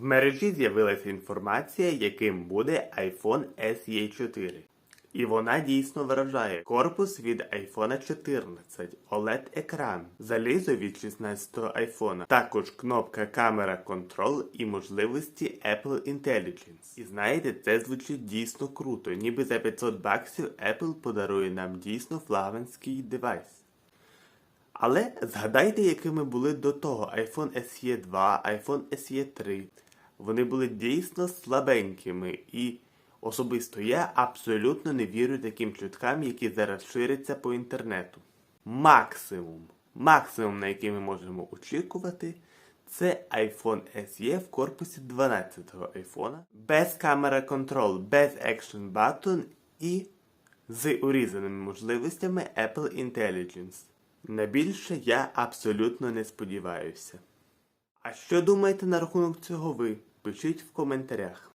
В мережі з'явилася інформація, яким буде iPhone SE 4. І вона дійсно вражає. Корпус від iPhone 14, OLED-екран, залізо від 16-го iPhone, також кнопка камера контрол і можливості Apple Intelligence. І знаєте, це звучить дійсно круто, ніби за 500 баксів Apple подарує нам дійсно флагманський девайс. Але згадайте, якими були до того iPhone SE 2, iPhone SE 3. Вони були дійсно слабенькими і особисто я абсолютно не вірю таким чуткам, які зараз ширяться по інтернету. Максимум, максимум, на який ми можемо очікувати, це iPhone SE в корпусі 12-го iPhone, без камера контрол, без Action Button і з урізаними можливостями Apple Intelligence. На більше я абсолютно не сподіваюся. А що думаєте на рахунок цього ви? Пишіть в коментарях.